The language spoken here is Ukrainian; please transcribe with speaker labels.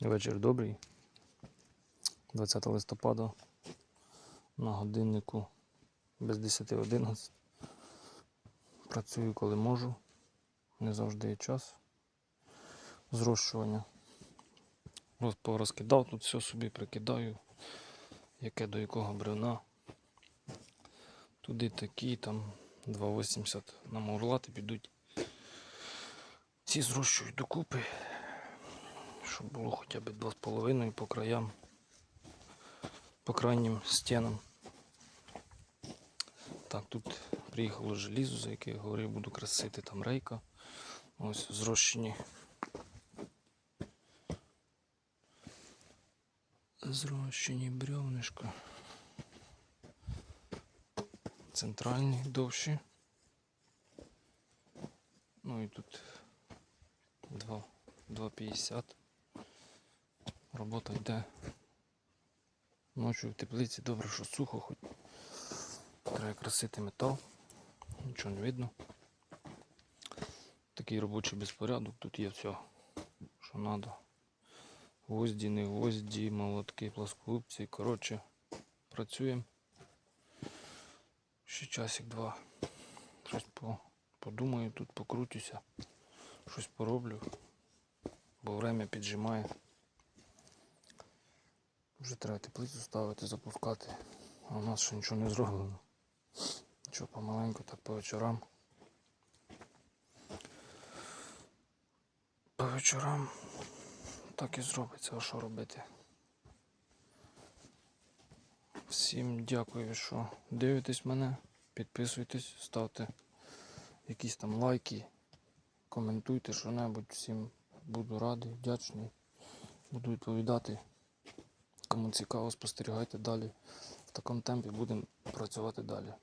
Speaker 1: Вечір добрий. 20 листопада на годиннику без 10.11. Працюю коли можу. Не завжди є час зрощування. Роз- Порозкидав тут все собі, прикидаю, яке до якого бревна. Туди такі, там 2,80 на мурлати підуть. Ці зрощують докупи щоб було хоча б 2,5 по краям, по крайнім стінам. Так, тут приїхало желізо, за яке я говорив, буду красити там рейка. Ось зрощені. Зрощені бревнишка. Центральні довші. Ну і тут 2,50. Робота йде. Ночі в теплиці добре, що сухо, хоч треба красити метал, нічого не видно. Такий робочий безпорядок, тут є все, що треба. Гвозді, не гвозді, молотки, плоскогубці. Коротше, працюємо. Ще часик два. Щось по, подумаю, тут покрутюся, щось пороблю, бо время піджимає. Вже треба теплицю ставити, запускати, а у нас ще нічого не зроблено. Нічого помаленьку, так по вечорам. По вечорам так і зробиться, а що робити. Всім дякую, що дивитесь мене. Підписуйтесь, ставте якісь там лайки, коментуйте що-небудь. Всім буду радий, вдячний. Буду відповідати. Кому цікаво, спостерігайте далі. В такому темпі будемо працювати далі.